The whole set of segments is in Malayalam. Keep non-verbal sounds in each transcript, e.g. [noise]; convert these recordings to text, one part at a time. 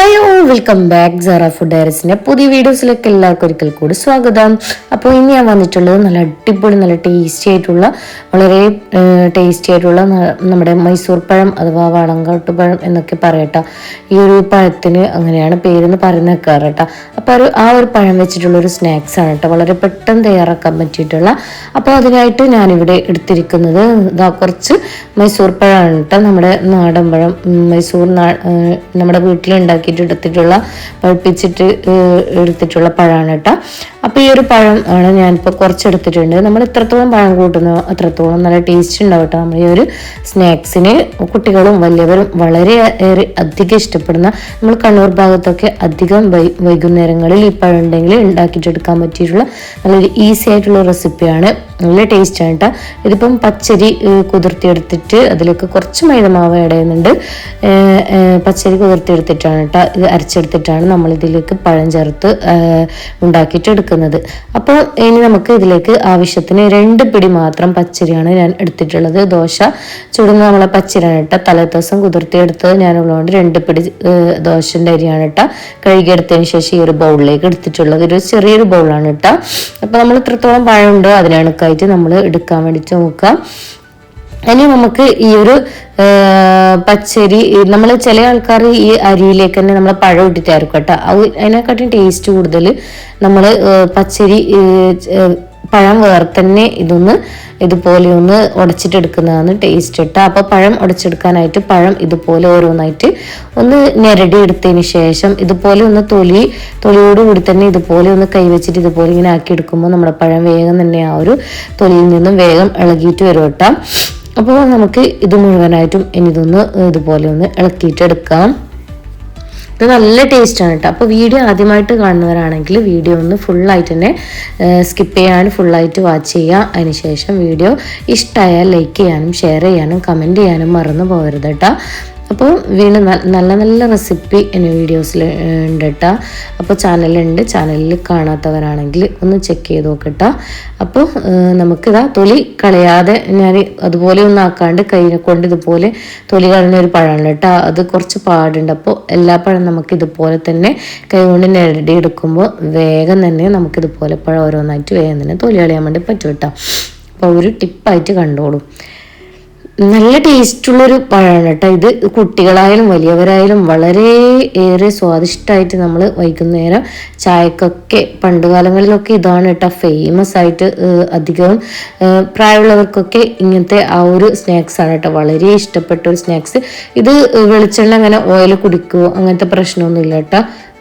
All welcome back Sara food ഡയറസിന്റെ പുതിയ വീഡിയോസിലേക്ക് എല്ലാവർക്കും ഒരിക്കൽ കൂടി സ്വാഗതം. അപ്പോൾ ഇനി ഞാൻ വന്നിട്ടുള്ളത് നല്ല അടിപൊളി നല്ല ടേസ്റ്റി ആയിട്ടുള്ള വളരെ ടേസ്റ്റി ആയിട്ടുള്ള നമ്മുടെ മൈസൂർ പഴം അഥവാ വാളങ്കാട്ട് പഴം എന്നൊക്കെ പറയട്ടെ. ഈ ഒരു പഴത്തിന് അങ്ങനെയാണ് പേരെന്ന് പറയുന്ന കേട്ടോ അപ്പോൾ ഒരു ആ ഒരു പഴം വെച്ചിട്ടുള്ള ഒരു സ്നാക്സ് ആണ് കേട്ടോ. വളരെ പെട്ടെന്ന് തയ്യാറാക്കാൻ പറ്റിയിട്ടുള്ള. അപ്പോൾ അതിനായിട്ട് ഞാനിവിടെ എടുത്തിരിക്കുന്നത് ഇതാ കുറച്ച് മൈസൂർ പഴമാണ് കേട്ടോ. നമ്മുടെ നാടൻ പഴം മൈസൂർ നമ്മുടെ ഏഹ് വീട്ടിലുണ്ടാക്കിയിട്ട് എടുത്തിട്ടുള്ള പഴുപ്പിച്ചിട്ട് എടുത്തിട്ടുള്ള പഴമാണ് കേട്ടോ. അപ്പോൾ ഈ ഒരു പഴം ആണ് ഞാനിപ്പോൾ കുറച്ച് എടുത്തിട്ടുണ്ട് നമ്മൾ എത്രത്തോളം പഴം കൂട്ടുന്നോ അത്രത്തോളം നല്ല ടേസ്റ്റ് ഉണ്ടാവും കേട്ടോ. നമ്മൾ ഈ ഒരു സ്നാക്സിന് കുട്ടികളും വലിയവരും വളരെ ഏറെ അധികം ഇഷ്ടപ്പെടുന്ന നമ്മൾ കണ്ണൂർ ഭാഗത്തൊക്കെ അധികം വൈകുന്നേരങ്ങളിൽ ഈ പഴം ഉണ്ടെങ്കിൽ ഉണ്ടാക്കിയിട്ടെടുക്കാൻ പറ്റിയിട്ടുള്ള നല്ലൊരു ഈസി ആയിട്ടുള്ള റെസിപ്പിയാണ് നല്ല ടേസ്റ്റ് ആണ് കേട്ടോ ഇതിപ്പം പച്ചരി കുതിർത്തിയെടുത്തിട്ട് അതിലേക്ക് കുറച്ച് മൈദമാവ് ആഡ് ചെയ്യുന്നുണ്ട്. പച്ചരി കുതിർത്തിയെടുത്തിട്ടാണ് കേട്ടോ ഇത് അരച്ചെടുത്തിട്ടാണ് നമ്മൾ ഇതിലേക്ക് പഴം ചേർത്ത് ഉണ്ടാക്കിയിട്ട് എടുക്കുന്നത്. അപ്പോൾ ഇനി നമുക്ക് ഇതിലേക്ക് ആവശ്യത്തിന് രണ്ട് പിടി മാത്രം പച്ചരിയാണ് ഞാൻ എടുത്തിട്ടുള്ളത്. ദോശ ചുടുന്ന നമ്മളെ പച്ചരിയാണ് കേട്ടോ തലേ ദിവസം കുതിർത്തിയെടുത്തത് ഞാനുള്ളതുകൊണ്ട് രണ്ട് പിടി ദോശന്റെ അരിയാണ് കേട്ടോ കഴുകിയെടുത്തതിന് ശേഷം ഈ ഒരു ബൗളിലേക്ക് എടുത്തിട്ടുള്ളത്. ഒരു ചെറിയൊരു ബൗളാണ് കേട്ടോ അപ്പോൾ നമ്മൾ ഇത്രത്തോളം പഴമുണ്ടോ അതിനണക്കായിട്ട് നമ്മൾ എടുക്കാൻ വേണ്ടിയിട്ട് നോക്കാം ഇനി നമുക്ക് ഈ ഒരു പച്ചരി നമ്മൾ ചില ആൾക്കാർ ഈ അരിയിലേക്ക് തന്നെ നമ്മൾ പഴം ഇട്ടിട്ടായിരിക്കും കേട്ടോ. അത് അതിനെക്കാട്ടും ടേസ്റ്റ് കൂടുതൽ നമ്മൾ പച്ചരി പഴം വേറെ തന്നെ ഇതൊന്ന് ഇതുപോലെ ഒന്ന് ഉടച്ചിട്ടെടുക്കുന്നതാണ് ടേസ്റ്റ് ഇട്ട അപ്പോൾ പഴം ഉടച്ചെടുക്കാനായിട്ട് പഴം ഇതുപോലെ ഓരോന്നായിട്ട് ഒന്ന് ഞെരടി എടുത്തതിന് ശേഷം ഇതുപോലെ ഒന്ന് തൊലി തൊലിയോട് കൂടി തന്നെ ഇതുപോലെ ഒന്ന് കൈവച്ചിട്ട് ഇതുപോലെ ഇങ്ങനെ ആക്കി എടുക്കുമ്പോൾ നമ്മുടെ പഴം വേഗം തന്നെ ആ ഒരു തൊലിയിൽ നിന്നും വേഗം ഇളകിയിട്ട് വരും കേട്ടോ. അപ്പോൾ നമുക്ക് ഇത് മുഴുവനായിട്ടും ഇനി ഇതൊന്ന് ഇതുപോലെ ഒന്ന് ഇളക്കിയിട്ടെടുക്കാം. ഇത് നല്ല ടേസ്റ്റാണ് കേട്ടോ അപ്പോൾ വീഡിയോ ആദ്യമായിട്ട് കാണുന്നവരാണെങ്കിൽ വീഡിയോ ഒന്ന് ഫുള്ളായിട്ട് തന്നെ സ്കിപ്പ് ചെയ്യാനും ഫുള്ളായിട്ട് വാച്ച് ചെയ്യുക. അതിനുശേഷം വീഡിയോ ഇഷ്ടമായാൽ ലൈക്ക് ചെയ്യാനും ഷെയർ ചെയ്യാനും കമന്റ് ചെയ്യാനും മറന്നു പോകരുത് കേട്ടോ അപ്പോൾ വീണ്ടും നല്ല നല്ല റെസിപ്പി എന്റെ വീഡിയോസിൽ ഉണ്ട് കേട്ടോ അപ്പോൾ ചാനലുണ്ട് ചാനലിൽ കാണാത്തവരാണെങ്കിൽ ഒന്ന് ചെക്ക് ചെയ്ത് നോക്കട്ടോ. അപ്പോൾ നമുക്കിതാ തൊലി കളയാതെ ഞാൻ അതുപോലെ ഒന്നും ആക്കാണ്ട് കൈനെ കൊണ്ട് ഇതുപോലെ തൊലി കളഞ്ഞ ഒരു പഴമാണ് കേട്ടോ അത് കുറച്ച് പാടുണ്ട്. അപ്പോൾ എല്ലാ പഴം നമുക്ക് ഇതുപോലെ തന്നെ കൈകൊണ്ട് കൊണ്ട് നേരടി എടുക്കുമ്പോൾ വേഗം തന്നെ നമുക്കിതുപോലെ പഴം ഓരോന്നായിട്ട് വേഗം തന്നെ തൊലി കളയാൻ വേണ്ടി പറ്റും കേട്ടോ അപ്പോൾ ഒരു ടിപ്പായിട്ട് കണ്ടോളൂ. നല്ല ടേസ്റ്റുള്ളൊരു പഴമാണ് കേട്ടോ ഇത്. കുട്ടികളായാലും വലിയവരായാലും വളരെ ഏറെ സ്വാദിഷ്ടമായിട്ട് നമ്മൾ വൈകുന്നേരം ചായക്കൊക്കെ പണ്ട് കാലങ്ങളിലൊക്കെ ഇതാണ് കേട്ടോ ഫേമസ് ആയിട്ട് അധികവും പ്രായമുള്ളവർക്കൊക്കെ ഇങ്ങനത്തെ ആ ഒരു സ്നാക്സ് ആണ് കേട്ടോ വളരെ ഇഷ്ടപ്പെട്ട ഒരു സ്നാക്സ് ഇത് വെളിച്ചെണ്ണ അങ്ങനെ ഓയിൽ കുടിക്കുമോ അങ്ങനത്തെ പ്രശ്നമൊന്നുമില്ല കേട്ടോ.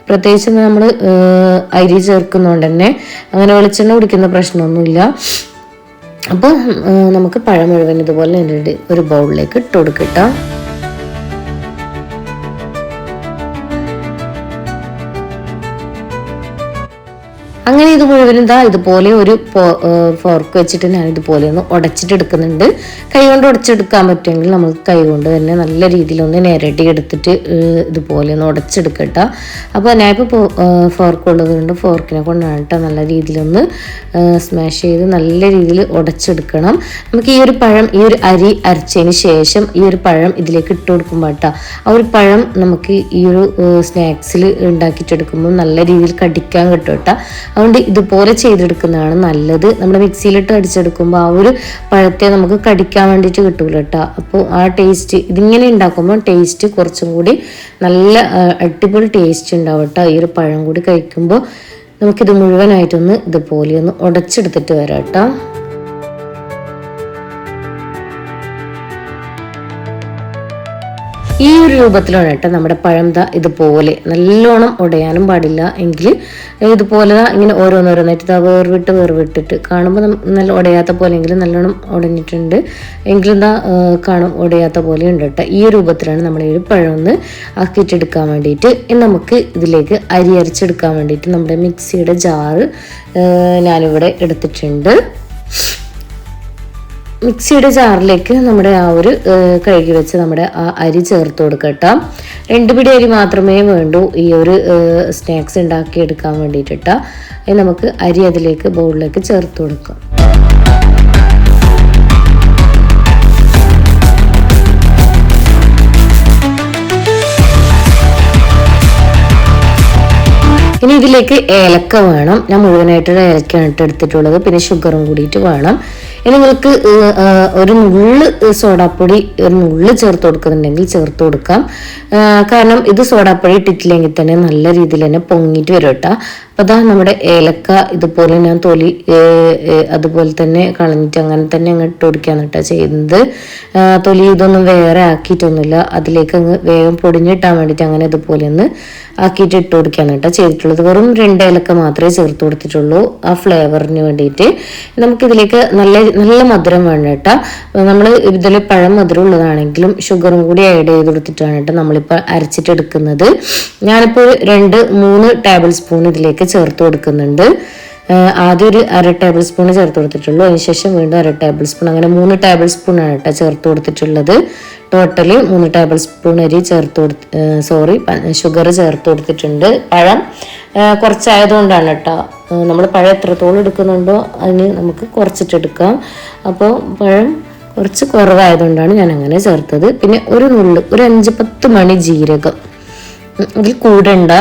പ്രത്യേകിച്ച് നമ്മൾ അരി ചേർക്കുന്നതുകൊണ്ട് തന്നെ അങ്ങനെ വെളിച്ചെണ്ണ കുടിക്കുന്ന പ്രശ്നമൊന്നുമില്ല. അപ്പോൾ നമുക്ക് പഴം മുഴുവൻ ഇതുപോലെ ഒരു ബൗളിലേക്ക് ഇട്ട് കൊടുക്കട്ടോ അങ്ങനെ ഇത് മുഴുവൻ ഇതാ ഇതുപോലെ ഒരു ഫോർക്ക് വെച്ചിട്ട് ഞാൻ ഇതുപോലെ ഒന്ന് ഉടച്ചിട്ട് എടുക്കുന്നുണ്ട്. കൈ കൊണ്ട് ഉടച്ചെടുക്കാൻ പറ്റുമെങ്കിൽ നമുക്ക് കൈ കൊണ്ട് തന്നെ നല്ല രീതിയിൽ ഒന്ന് നേരടി എടുത്തിട്ട് ഇതുപോലെ ഒന്ന് ഉടച്ചെടുക്കട്ടോ. അപ്പോൾ ഞാനിപ്പോൾ ഫോർക്ക് ഉള്ളത് കൊണ്ട് ഫോർക്കിനെ കൊണ്ടാണ് നല്ല രീതിയിലൊന്ന് സ്മാഷ് ചെയ്ത് നല്ല രീതിയിൽ ഉടച്ചെടുക്കണം. നമുക്ക് ഈ ഒരു പഴം ഈ ഒരു അരി അരച്ചതിന് ശേഷം ഈ ഒരു പഴം ഇതിലേക്ക് ഇട്ട് കൊടുക്കുമ്പോൾ ആ ഒരു പഴം നമുക്ക് ഈ ഒരു സ്നാക്സിൽ ഉണ്ടാക്കിയിട്ടെടുക്കുമ്പോൾ നല്ല രീതിയിൽ കടിക്കാൻ കിട്ടും കേട്ടോ അതുകൊണ്ട് ഇതുപോലെ ചെയ്തെടുക്കുന്നതാണ് നല്ലത്. നമ്മൾ മിക്സിയിലിട്ട് അടിച്ചെടുക്കുമ്പോൾ ആ ഒരു പഴത്തെ നമുക്ക് കടിക്കാൻ വേണ്ടിയിട്ട് കിട്ടൂല കേട്ടോ അപ്പോൾ ആ ടേസ്റ്റ് ഇതിങ്ങനെ ഉണ്ടാക്കുമ്പോൾ ടേസ്റ്റ് കുറച്ചും കൂടി നല്ല അടിപൊളി ടേസ്റ്റ് ഉണ്ടാവും കേട്ടോ ഈ ഒരു പഴം കൂടി കഴിക്കുമ്പോൾ നമുക്കിത് മുഴുവനായിട്ടൊന്ന് ഇതുപോലെ ഒന്ന് ഉടച്ചെടുത്തിട്ട് വരാം കേട്ടോ ഈ ഒരു രൂപത്തിലാണ് കേട്ടോ നമ്മുടെ പഴം ദാ ഇതുപോലെ നല്ലോണം ഉടയാനും പാടില്ല എങ്കിൽ ഇതുപോലെ ഇങ്ങനെ ഓരോന്നോരോന്നായിട്ട് ഇതാ വേർവിട്ട് വേർവിട്ടിട്ട് കാണുമ്പോൾ നല്ല ഉടയാത്ത പോലെയെങ്കിലും നല്ലോണം ഉടഞ്ഞിട്ടുണ്ട്. എങ്കിലും ഇതാ കാണും ഉടയാത്ത പോലെ ഉണ്ട് കേട്ടോ. ഈ രൂപത്തിലാണ് നമ്മൾ ഈ പഴം ഒന്ന് ആക്കിയിട്ടെടുക്കാൻ വേണ്ടിയിട്ട് നമുക്ക് ഇതിലേക്ക് അരി അരച്ചെടുക്കാൻ വേണ്ടിയിട്ട് നമ്മുടെ മിക്സിയുടെ ജാറ് ഞാനിവിടെ എടുത്തിട്ടുണ്ട്. മിക്സിയുടെ ജാറിലേക്ക് നമ്മുടെ ആ ഒരു കഴുകി വെച്ച് നമ്മുടെ ആ അരി ചേർത്ത് കൊടുക്കട്ടോ രണ്ട് പിടി അരി മാത്രമേ വേണ്ടൂ. ഈ ഒരു സ്നാക്സ് ഉണ്ടാക്കി എടുക്കാൻ വേണ്ടിയിട്ടാ നമുക്ക് അരി അതിലേക്ക് ബൗളിലേക്ക് ചേർത്ത് കൊടുക്കാം. ഇനി ഇതിലേക്ക് ഏലക്ക വേണം. ഞാൻ മുഴുവനായിട്ടൊരു ഏലക്കയാണ് എടുത്തിട്ടുള്ളത്. പിന്നെ ഷുഗറും കൂടിയിട്ട് വേണം. ഇനി നിങ്ങൾക്ക് ഒരു നുള്ള് സോഡാപ്പൊടി ഒരു നുള്ള് ചേർത്ത് കൊടുക്കുന്നുണ്ടെങ്കിൽ ചേർത്ത് കൊടുക്കാം. കാരണം ഇത് സോഡാപ്പൊടി ഇട്ടിട്ടില്ലെങ്കിൽ തന്നെ നല്ല രീതിയിൽ തന്നെ പൊങ്ങിയിട്ട് വരും കേട്ടോ. അപ്പോൾ അതാ നമ്മുടെ ഏലക്ക ഇതുപോലെ ഞാൻ തൊലി അതുപോലെ തന്നെ കളഞ്ഞിട്ട് അങ്ങനെ തന്നെ അങ്ങ് ഇട്ട് കൊടുക്കുകയാണ് കേട്ടോ ചെയ്യുന്നത്. തൊലി ഇതൊന്നും വേറെ ആക്കിയിട്ടൊന്നുമില്ല. അതിലേക്ക് അങ്ങ് വേഗം പൊടിഞ്ഞിട്ടാൻ വേണ്ടിയിട്ട് അങ്ങനെ ഇതുപോലെ ഒന്ന് ആക്കിയിട്ട് ഇട്ട് കൊടുക്കുകയാണ് കേട്ടോ ചെയ്തിട്ടുള്ളത്. വെറും രണ്ട് ഏലക്ക മാത്രമേ ചേർത്ത് കൊടുത്തിട്ടുള്ളൂ. ആ ഫ്ലേവറിന് വേണ്ടിയിട്ട് നമുക്കിതിലേക്ക് നല്ല നല്ല മധുരം വേണം കേട്ടോ. നമ്മൾ ഇതിൽ പഴം മധുരം ഉള്ളതാണെങ്കിലും ഷുഗറും കൂടി ആഡ് ചെയ്ത് കൊടുത്തിട്ടാണ് കേട്ടോ നമ്മളിപ്പോൾ അരച്ചിട്ടെടുക്കുന്നത്. ഞാനിപ്പോൾ ഒരു രണ്ട് മൂന്ന് ടേബിൾ സ്പൂൺ ഇതിലേക്ക് ചേർത്ത് കൊടുക്കുന്നുണ്ട്. ആദ്യം ഒരു അര ടേബിൾ സ്പൂൺ ചേർത്ത് കൊടുത്തിട്ടുള്ളൂ. അതിനുശേഷം വീണ്ടും അര ടേബിൾ സ്പൂൺ അങ്ങനെ മൂന്ന് ടേബിൾ സ്പൂൺ ആണ് കേട്ടോ ചേർത്ത് കൊടുത്തിട്ടുള്ളത്. ടോട്ടലി മൂന്ന് ടേബിൾ സ്പൂൺ അരി ചേർത്ത് കൊടുത്ത് സോറി ഷുഗർ ചേർത്ത് കൊടുത്തിട്ടുണ്ട്. പഴം കുറച്ചായതുകൊണ്ടാണ് കേട്ടോ നമ്മൾ പഴം എത്രത്തോളം എടുക്കുന്നുണ്ടോ അതിന് നമുക്ക് കുറച്ചിട്ടെടുക്കാം. അപ്പോൾ പഴം കുറച്ച് കുറവായതുകൊണ്ടാണ് ഞാൻ അങ്ങനെ ചേർത്തത്. പിന്നെ ഒരു നുള്ളു ഒരു അഞ്ച് പത്ത് മണി ജീരകം. ഇതിൽ കൂടേണ്ട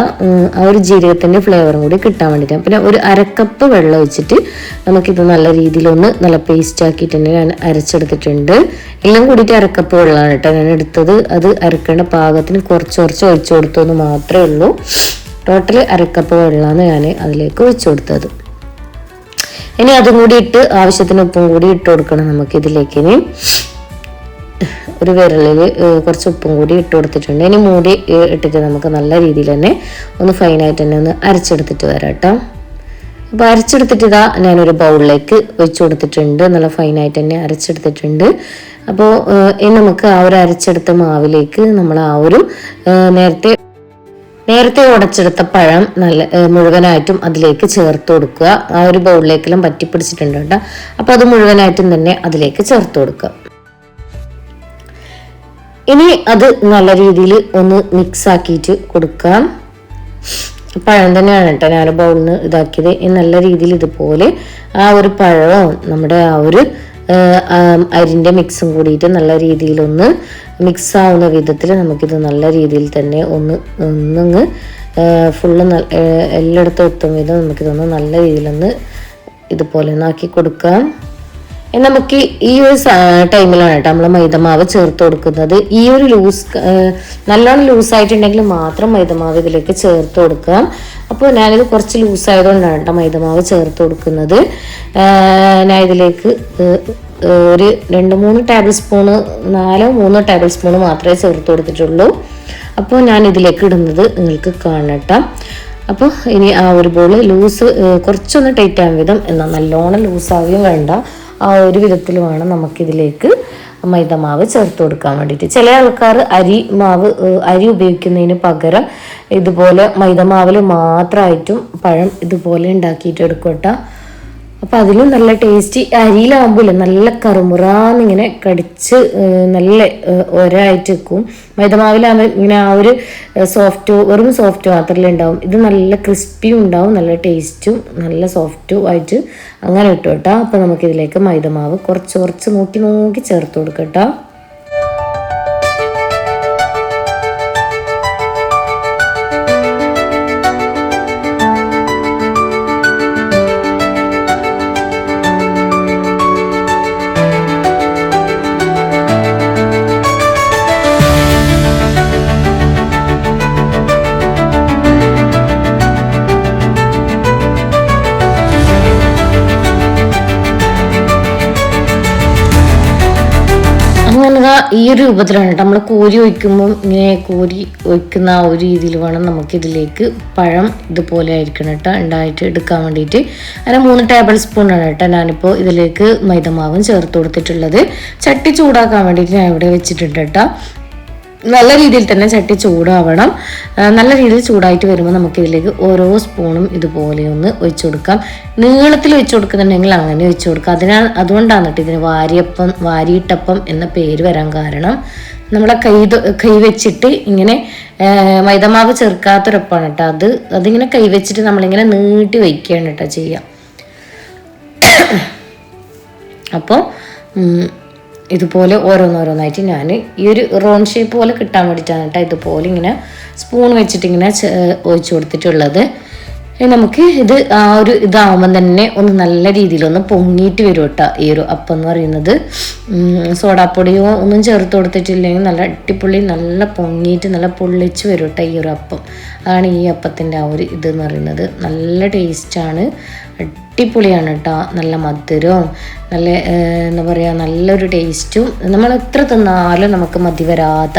ആ ഒരു ജീരകത്തിന്റെ ഫ്ലേവറും കൂടി കിട്ടാൻ വേണ്ടിയിട്ടാണ് പിന്നെ ഒരു അരക്കപ്പ് വെള്ളം ഒഴിച്ചിട്ട് നമുക്കിത് നല്ല രീതിയിലൊന്ന് നല്ല പേസ്റ്റ് ആക്കിയിട്ട് തന്നെ ഞാൻ അരച്ചെടുത്തിട്ടുണ്ട്. എല്ലാം കൂടിയിട്ട് അരക്കപ്പ് വെള്ളമാണ് കേട്ടോ ഞാൻ എടുത്തത്. അത് അരക്കേണ്ട പാകത്തിന് കുറച്ച് കുറച്ച് ഒഴിച്ചു കൊടുത്തു എന്ന് മാത്രമേ ഉള്ളൂ. ടോട്ടൽ അരക്കപ്പ് വെള്ളമാണ് ഞാൻ അതിലേക്ക് ഒഴിച്ചു കൊടുത്തത്. ഇനി അതും കൂടി ഇട്ട് ആവശ്യത്തിന് ഉപ്പും കൂടി ഇട്ട് കൊടുക്കണം നമുക്ക് ഇതിലേക്ക് ഇനി. ഒരു വിരലിൽ കുറച്ച് ഉപ്പും കൂടി ഇട്ട് കൊടുത്തിട്ടുണ്ട്. ഇനി മൂടി ഇട്ടിട്ട് നമുക്ക് നല്ല രീതിയിൽ തന്നെ ഒന്ന് ഫൈനായിട്ട് തന്നെ ഒന്ന് അരച്ചെടുത്തിട്ട് വരാം കേട്ടോ. അപ്പോൾ അരച്ചെടുത്തിട്ട് ഇതാ ഞാനൊരു ബൗളിലേക്ക് ഒഴിച്ചു കൊടുത്തിട്ടുണ്ട്. നല്ല ഫൈനായിട്ട് തന്നെ അരച്ചെടുത്തിട്ടുണ്ട്. അപ്പോൾ ഇനി നമുക്ക് ആ ഒരു അരച്ചെടുത്ത മാവിലേക്ക് നമ്മൾ ആ ഒരു നേരത്തെ നേരത്തെ ഉടച്ചെടുത്ത പഴം നല്ല മുഴുവനായിട്ടും അതിലേക്ക് ചേർത്ത് കൊടുക്കുക. ആ ഒരു ബൗളിലേക്കെല്ലാം പറ്റിപ്പിടിച്ചിട്ടുണ്ട് കേട്ടോ. അപ്പോൾ അത് മുഴുവനായിട്ടും തന്നെ അതിലേക്ക് ചേർത്ത് കൊടുക്കുക. ഇനി അത് നല്ല രീതിയിൽ ഒന്ന് മിക്സ് ആക്കിയിട്ട് കൊടുക്കാം. പഴം തന്നെയാണ് കേട്ടോ ഞാൻ ബൗളിൽ നിന്ന് ഇതാക്കിയത്. നല്ല രീതിയിൽ ഇതുപോലെ ആ ഒരു പഴവും നമ്മുടെ ആ ഒരു അരിന്റെ മിക്സും കൂടിയിട്ട് നല്ല രീതിയിലൊന്ന് മിക്സ് ആവുന്ന വിധത്തിൽ നമുക്കിത് നല്ല രീതിയിൽ തന്നെ ഒന്ന് ഒന്നങ്ങ് ഫുള്ള് എല്ലായിടത്തും എത്തും വിധം നമുക്കിതൊന്ന് നല്ല രീതിയിലൊന്ന് ഇതുപോലെ ഒന്നാക്കി കൊടുക്കാം. നമുക്ക് ഈ ഒരു ടൈമിലാണ് കേട്ടോ നമ്മൾ മൈദമാവ് ചേർത്ത് കൊടുക്കുന്നത്. ഈ ഒരു ലൂസ് നല്ലോണം ലൂസ് ആയിട്ടുണ്ടെങ്കിൽ മാത്രം മൈദമാവ് ഇതിലേക്ക് ചേർത്ത് കൊടുക്കുക അപ്പോൾ ഞാനിത് കുറച്ച് ലൂസ് ആയതുകൊണ്ടാണ് കേട്ടോ മൈദമാവ് ചേർത്ത് കൊടുക്കുന്നത്. ഞാൻ ഇതിലേക്ക് ഒരു രണ്ട് മൂന്ന് ടേബിൾ സ്പൂണ് നാലോ മൂന്നോ ടേബിൾ സ്പൂണ് മാത്രമേ ചേർത്ത് കൊടുത്തിട്ടുള്ളൂ. അപ്പോൾ ഞാൻ ഇതിലേക്ക് ഇടുന്നത് നിങ്ങൾക്ക് കാണട്ടോ. അപ്പോൾ ഇനി ആ ഒരു ബോൾ ലൂസ് കുറച്ചൊന്ന് ടൈറ്റ് ആകും വിധം. എന്നാൽ നല്ലോണം ലൂസ് ആവുകയും വേണ്ട. ആ ഒരു വിധത്തിൽ വേണം നമുക്കിതിലേക്ക് മൈദമാവ് ചേർത്ത് കൊടുക്കാൻ വേണ്ടിയിട്ട്. ചില ആൾക്കാർ അരി മാവ് അരി ഉപയോഗിക്കുന്നതിന് പകരം ഇതുപോലെ മൈദമാവിൽ മാത്രമായിട്ടും പഴം ഇതുപോലെ ഉണ്ടാക്കിയിട്ട് എടുക്കും കേട്ടോ. അപ്പോൾ അതിലും നല്ല ടേസ്റ്റി അരിയിലാകുമ്പോൾ നല്ല കറുമുറാന്നിങ്ങനെ കടിച്ച് നല്ല ഒരായിട്ട് വെക്കും. മൈദമാവിലാകുമ്പോൾ ഇങ്ങനെ ആ ഒരു സോഫ്റ്റ് വെറും സോഫ്റ്റ് മാത്രമല്ലേ ഉണ്ടാവും. ഇത് നല്ല ക്രിസ്പിയും ഉണ്ടാവും നല്ല ടേസ്റ്റും നല്ല സോഫ്റ്റും ആയിട്ട് അങ്ങനെ ഇട്ടു കേട്ടോ. അപ്പോൾ നമുക്കിതിലേക്ക് മൈദമാവ് കുറച്ച് കുറച്ച് നോക്കി നോക്കി ചേർത്ത് കൊടുക്കാം ദാ ഈ ഒരു രൂപത്തിലാണ് നമ്മൾ കോരി ഒഴിക്കുമ്പം ഇങ്ങനെ കോരി ഒഴിക്കുന്ന ആ ഒരു രീതിയിൽ വേണം നമുക്കിതിലേക്ക് പഴം ഇതുപോലെ ആയിരിക്കണം കേട്ടോ ഉണ്ടായിട്ട് എടുക്കാൻ വേണ്ടിയിട്ട്. അങ്ങനെ മൂന്ന് ടേബിൾ സ്പൂണാണ് കേട്ടോ ഞാനിപ്പോൾ ഇതിലേക്ക് മൈദമാവും ചേർത്ത് കൊടുത്തിട്ടുള്ളത്. ചട്ടി ചൂടാക്കാൻ വേണ്ടിയിട്ട് ഞാൻ ഇവിടെ വെച്ചിട്ടുണ്ട് കേട്ടോ. നല്ല രീതിയിൽ തന്നെ ചട്ടി ചൂടാവണം. നല്ല രീതിയിൽ ചൂടായിട്ട് വരുമ്പോൾ നമുക്ക് ഇതിലേക്ക് ഓരോ സ്പൂണും ഇതുപോലെ ഒന്ന് ഒഴിച്ചു കൊടുക്കാം. നീളത്തിൽ ഒഴിച്ചു കൊടുക്കുന്നുണ്ടെങ്കിൽ അങ്ങനെ ഒഴിച്ചു കൊടുക്കാം. അതിനാൽ അതുകൊണ്ടാണ് കേട്ടോ ഇതിന് വാരിയപ്പം വാരിയിട്ടപ്പം എന്ന പേര് വരാൻ കാരണം. നമ്മളെ കൈ കൈ വെച്ചിട്ട് ഇങ്ങനെ മൈദമാവ് ചേർക്കാത്തൊരപ്പാണ് കേട്ടോ അത്. അതിങ്ങനെ കൈ വെച്ചിട്ട് നമ്മളിങ്ങനെ നീട്ടി വയ്ക്കുകയാണ് കേട്ടോ ചെയ്യുക. [coughs] അപ്പോൾ ഇതുപോലെ ഓരോന്നോരോന്നായിട്ട് ഞാൻ ഈ ഒരു റോൺ ഷേപ്പ് പോലെ കിട്ടാൻ വേണ്ടിയിട്ടാണ് കേട്ടോ ഇതുപോലെ ഇങ്ങനെ സ്പൂൺ വെച്ചിട്ട് ഇങ്ങനെ ഒഴിച്ചു കൊടുത്തിട്ടുള്ളത്. നമുക്ക് ഇത് ആ ഒരു ഇതാവുമ്പം തന്നെ ഒന്ന് നല്ല രീതിയിൽ ഒന്ന് പൊങ്ങിയിട്ട് വരും കേട്ടോ ഈ ഒരു അപ്പം എന്ന് പറയുന്നത്. സോഡാപ്പൊടിയോ ഒന്നും ചേർത്ത് കൊടുത്തിട്ടില്ലെങ്കിൽ നല്ല അടിപൊളി നല്ല പൊങ്ങിയിട്ട് നല്ല പൊള്ളിച്ച് വരും കേട്ടോ ഈ ഒരു അപ്പം. അതാണ് ഈ അപ്പത്തിന്റെ ആ ഒരു ഇത് എന്ന് പറയുന്നത്. നല്ല ടേസ്റ്റാണ് അടിപൊളിയാണ് കേട്ടോ നല്ല മധുരവും നല്ല എന്താ പറയുക നല്ലൊരു ടേസ്റ്റും. നമ്മൾ എത്ര തിന്നാലും നമുക്ക് മതി വരാത്ത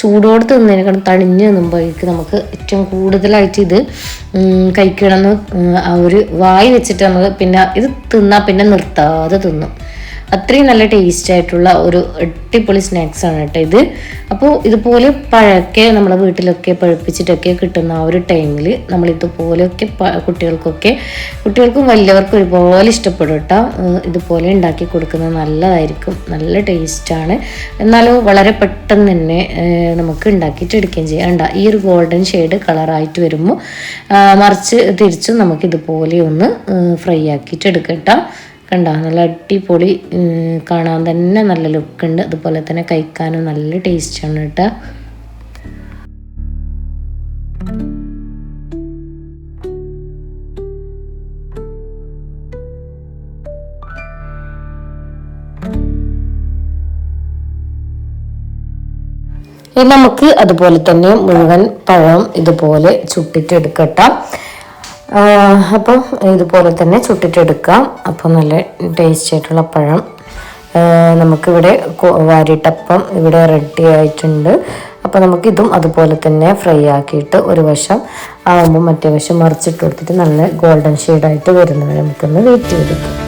ചൂടോട് തിന്നതിനേക്കാളും തണിഞ്ഞ് തിന്നുമ്പോഴേക്ക് നമുക്ക് ഏറ്റവും കൂടുതലായിട്ട് ഇത് കഴിക്കണമെന്ന് ആ ഒരു വായി വെച്ചിട്ട് നമ്മൾ പിന്നെ ഇത് തിന്നാൽ പിന്നെ നിർത്താതെ തിന്നും. അത്രയും നല്ല ടേസ്റ്റ് ആയിട്ടുള്ള ഒരു അടിപൊളി സ്നാക്സ് ആണ് കേട്ടോ ഇത്. അപ്പോൾ ഇതുപോലെ പഴക്കെ നമ്മുടെ വീട്ടിലൊക്കെ പഴുപ്പിച്ചിട്ടൊക്കെ കിട്ടുന്ന ആ ഒരു ടൈമിൽ നമ്മൾ ഇതുപോലെയൊക്കെ കുട്ടികൾക്കൊക്കെ കുട്ടികൾക്കും വലിയവർക്കും ഒരുപോലെ ഇഷ്ടപ്പെടും കേട്ടോ. ഇതുപോലെ ഉണ്ടാക്കി കൊടുക്കുന്നത് നല്ലതായിരിക്കും. നല്ല ടേസ്റ്റാണ് എന്നാലും വളരെ പെട്ടെന്ന് തന്നെ നമുക്ക് ഉണ്ടാക്കിയിട്ട് എടുക്കുകയും ചെയ്യാം. ഈ ഒരു ഗോൾഡൻ ഷെയ്ഡ് കളറായിട്ട് വരുമ്പോൾ മറിച്ച് തിരിച്ചും നമുക്കിതുപോലെ ഒന്ന് ഫ്രൈ ആക്കിയിട്ട് എടുക്കട്ടോ കണ്ട നല്ല അടിപൊളി കാണാൻ തന്നെ നല്ല ലുക്ക് ഉണ്ട് അതുപോലെ തന്നെ കഴിക്കാനും നല്ല ടേസ്റ്റാണ് കേട്ടോ. നമുക്ക് അതുപോലെ തന്നെ മുഴുവൻ പഴം ഇതുപോലെ ചുട്ടിട്ടെടുക്കട്ടാം അപ്പം ഇതുപോലെ തന്നെ ചുട്ടിട്ടെടുക്കാം. അപ്പോൾ നല്ല ടേസ്റ്റ് ആയിട്ടുള്ള പഴം. നമുക്കിവിടെ വാരിട്ടപ്പം ഇവിടെ റെഡി ആയിട്ടുണ്ട്. അപ്പോൾ നമുക്കിതും അതുപോലെ തന്നെ ഫ്രൈ ആക്കിയിട്ട് ഒരു വശം ആകുമ്പോൾ മറ്റേ വശം മറിച്ചിട്ട് കൊടുത്തിട്ട് നല്ല ഗോൾഡൻ ഷെയ്ഡായിട്ട് വരുന്നത് നമുക്കൊന്ന് വെയിറ്റ് ചെയ്തെടുക്കാം.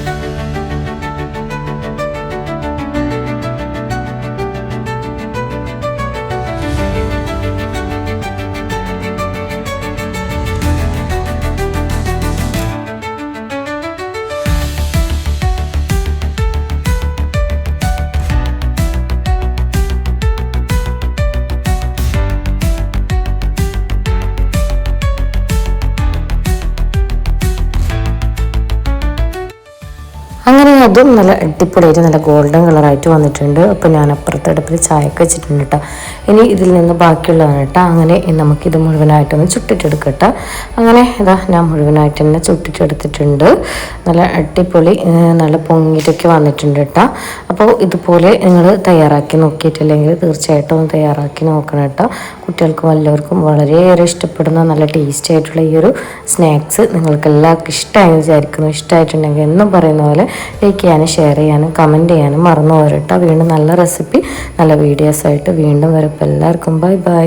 അതും നല്ല അടിപൊളിയായിട്ട് നല്ല ഗോൾഡൻ കളറായിട്ട് വന്നിട്ടുണ്ട്. അപ്പോൾ ഞാൻ അപ്പുറത്തെ അടുപ്പിൽ ചായക്ക് വെച്ചിട്ടുണ്ട് കേട്ടോ ഇനി ഇതിൽ നിന്ന് ബാക്കിയുള്ളതാണ് കേട്ടോ അങ്ങനെ നമുക്ക് നമുക്കിത് മുഴുവനായിട്ടൊന്ന് ചുട്ടിട്ടെടുക്കട്ടെ. അങ്ങനെ ഇതാ ഞാൻ മുഴുവനായിട്ട് തന്നെ ചുട്ടിട്ടെടുത്തിട്ടുണ്ട്. നല്ല അടിപൊളി നല്ല പൊങ്ങിയിട്ടൊക്കെ വന്നിട്ടുണ്ട് കേട്ടോ അപ്പോൾ ഇതുപോലെ നിങ്ങൾ തയ്യാറാക്കി നോക്കിയിട്ടില്ലെങ്കിൽ തീർച്ചയായിട്ടും ഒന്ന് തയ്യാറാക്കി നോക്കണം കേട്ടോ കുട്ടികൾക്കും എല്ലാവർക്കും വളരെയേറെ ഇഷ്ടപ്പെടുന്ന നല്ല ടേസ്റ്റി ആയിട്ടുള്ള ഈ ഒരു സ്നാക്സ് നിങ്ങൾക്ക് എല്ലാവർക്കും ഇഷ്ടമായി വിചാരിക്കുന്നു. ഇഷ്ടമായിട്ടുണ്ടെങ്കിൽ എന്നും പറയുന്ന പോലെ ലൈക്ക് ചെയ്യാനും ഷെയർ ചെയ്യാനും കമന്റ് ചെയ്യാനും മറന്നു പോരട്ടോ വീണ്ടും നല്ല റെസിപ്പി നല്ല വീഡിയോസായിട്ട് വീണ്ടും വരപ്പോൾ എല്ലാവർക്കും ബൈ ബൈ